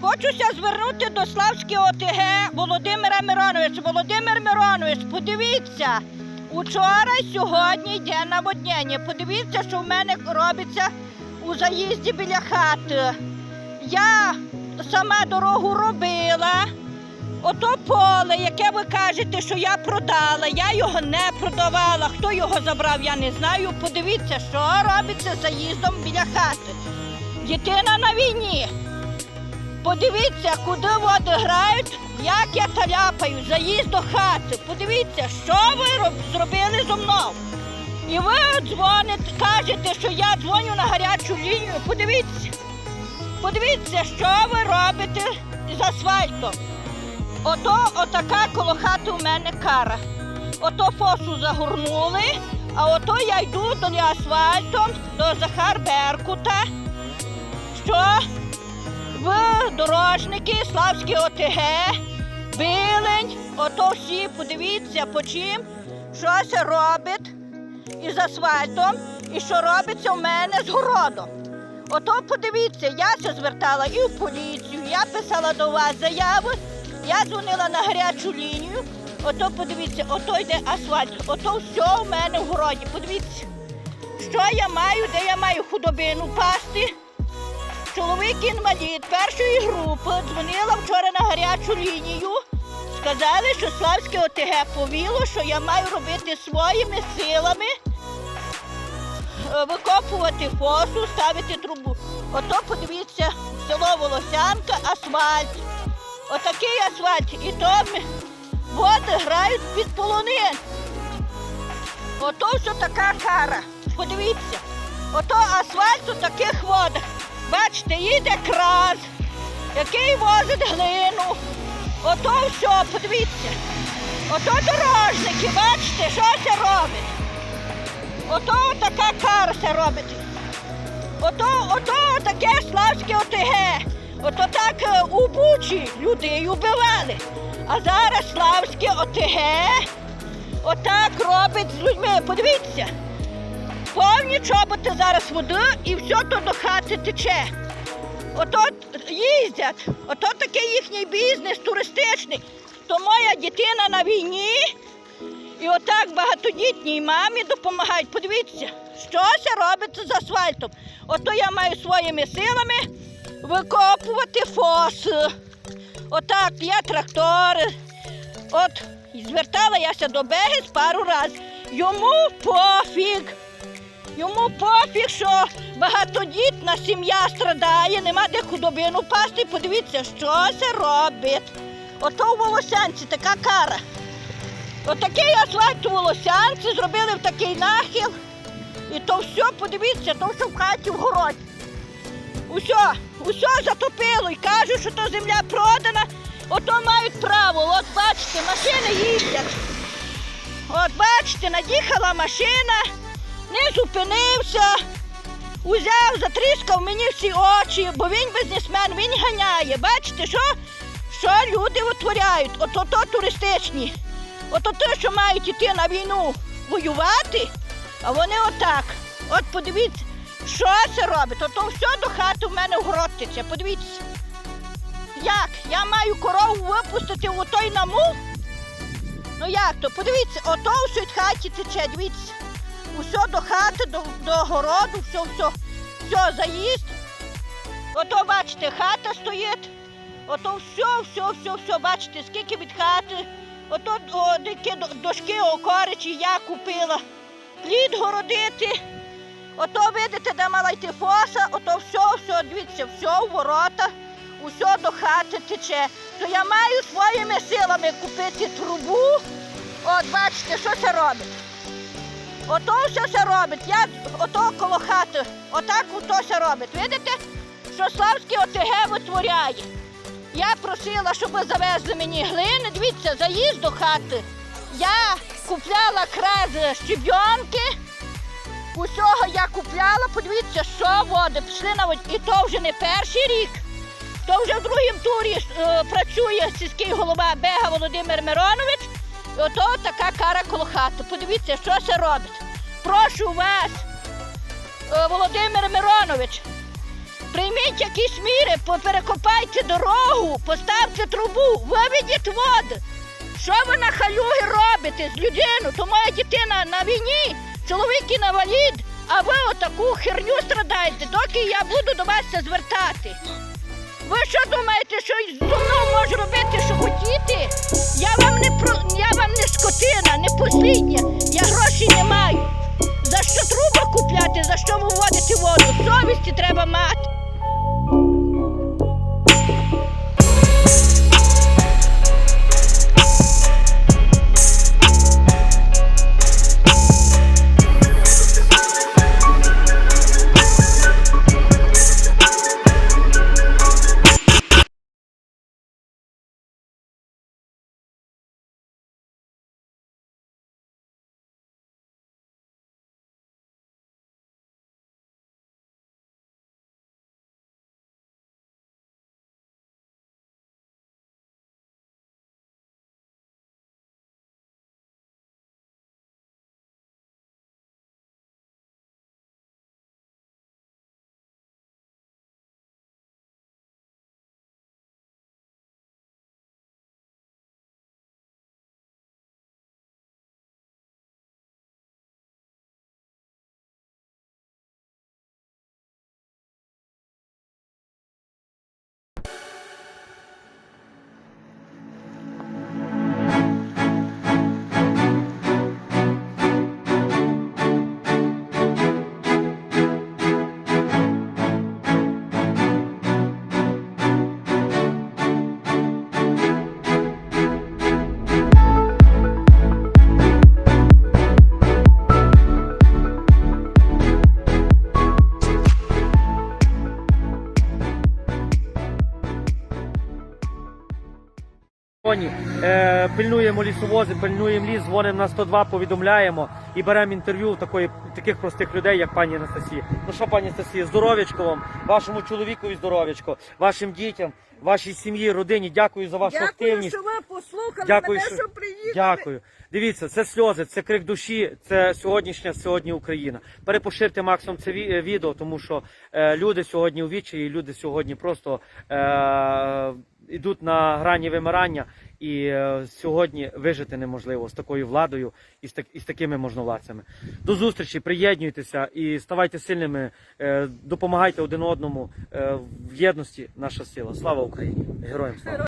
Хочуся звернути до Славської ОТГ Володимира Мироновича. Володимир Миронович, подивіться, учора і сьогодні йде наводнення. Подивіться, що в мене робиться у заїзді біля хати. Я сама дорогу робила. Ото поле, яке ви кажете, що я продала, я його не продавала. Хто його забрав, я не знаю. Подивіться, що робиться з заїздом біля хати. Дитина на війні. Подивіться, куди води грають, як я таляпаю, заїзд до хати. Подивіться, що ви роб- зробили зо мною. І ви дзвоните, кажете, що я дзвоню на гарячу лінію. Подивіться, подивіться, що ви робите з асфальтом. Ото отака коло хати у мене кара. Ото фосу загорнули, а ото я йду до асфальтом, до Захар Беркута. Дорожники, Славські ОТГ, Билень, ото всі, подивіться, по чим, що це робить із асфальтом і що робиться в мене з городом. Ото подивіться, я це звертала і в поліцію, я писала до вас заяви, я дзвонила на гарячу лінію. Ото подивіться, ото йде асфальт, ото все в мене в городі. Подивіться, що я маю, де я маю худобину пасти. Чоловік інвалід першої групи дзвонила вчора на гарячу лінію. Сказали, що Славське ОТГ повіло, що я маю робити своїми силами, е, викопувати фосу, ставити трубу. Ото подивіться, село Волосянка, асфальт. Отакий асфальт. І то води грають під полонин. Ото все така кара. Подивіться. Ото асфальт у таких водах. Бачите, їде краз, який возить глину. Ото все, подивіться. Ото дорожники, бачите, що це робить. Ото така кара це робить. Ото, ото таке славське ОТГ. Ото так е, у Бучі людей убивали. А зараз славське ОТГ отак робить з людьми. Подивіться. Повні чоботи зараз води і все то до хати тече. Ото їздять, ото такий їхній бізнес туристичний. То моя дитина на війні і отак багатодітній мамі допомагають. Подивіться, що це робиться з асфальтом. Ото я маю своїми силами викопувати фоси. Отак є трактори. От звертала яся до Бегес пару разів. Йому пофіг. Йому пофіг, що багатодітна сім'я страдає, нема де худобину пасти. Подивіться, що це робить. Ото в Волосянці така кара. Отакий асфальт у Волосянці зробили в такий нахил. І то все, подивіться, то все в хаті в городі. Усе, усе затопило і кажуть, що то земля продана, ото мають право. От бачите, машини їздять. От бачите, над'їхала машина, не зупинився, узяв, затріскав мені всі очі, бо він бізнесмен, він ганяє. Бачите, що, що люди витворяють? Ото то туристичні. Ото те, що мають іти на війну воювати, а вони отак. От подивіться, що це робить. Ото все до хати в мене в город. Подивіться. Як? Я маю корову випустити в той намул? Ну як то? Подивіться, ото все від хаті тече, дивіться. Усе до хати, до, до городу, все, все, все, заїзд. Ото, бачите, хата стоїть. Ото все, все, все, все, бачите, скільки від хати. Ото до- дошки окоричі я купила. Плід городити. Ото видите, де мала йти фоса, ото все, все, дивіться, все в ворота, усе до хати тече. То я маю своїми силами купити трубу. От бачите, що це робить. Ото все це робить. Я ото коло хати, отак ото все робить. Видите, що Славський ОТГ витворяє. Я просила, щоб ви завезли мені глини. Дивіться, заїзд до хати. Я купляла крези щебйонки. Усього я купляла, подивіться, що води пішли на воді. І то вже не перший рік. То вже в другому турі е, працює сільський голова Бега Володимир Миронович. Ото така кара коло хати. Подивіться, що це робить. Прошу вас, е, Володимир Миронович, Прийміть якісь міри, поперекопайте дорогу, поставте трубу, виведіть воду. Що ви на халюги робите з людиною? То моя дитина на війні, чоловік інвалід, а ви отаку херню страдаєте, доки я буду до вас звертати. Ви що думаєте, що зі мною може робити, що хотіти? Я вам не про я вам не скотина, не послідня. Я грошей не маю. За що труба купляти, за що виводити воду? Совісті треба мати. Е, пильнуємо лісовози, пильнуємо ліс, дзвонимо на 102, повідомляємо і беремо інтерв'ю такої, таких простих людей, як пані Анастасія. Ну що, пані Анастасія, здоров'ячко вам, вашому чоловікові здоров'ячко, вашим дітям, вашій сім'ї, родині. Дякую за вашу Дякую, активність. що ви послухали Дякую, мене, що- приїхали. Дякую. Дивіться, це сльози, це крик душі, це сьогоднішня сьогодні Україна. Перепоширте максимум це е, відео, тому що е, люди сьогодні у відчаї, люди сьогодні просто е, йдуть на грані вимирання, і е, сьогодні вижити неможливо з такою владою і з, так, і з такими можновладцями. До зустрічі, приєднуйтеся і ставайте сильними, е, допомагайте один одному. Е, в єдності наша сила. Слава Україні! Героям слава!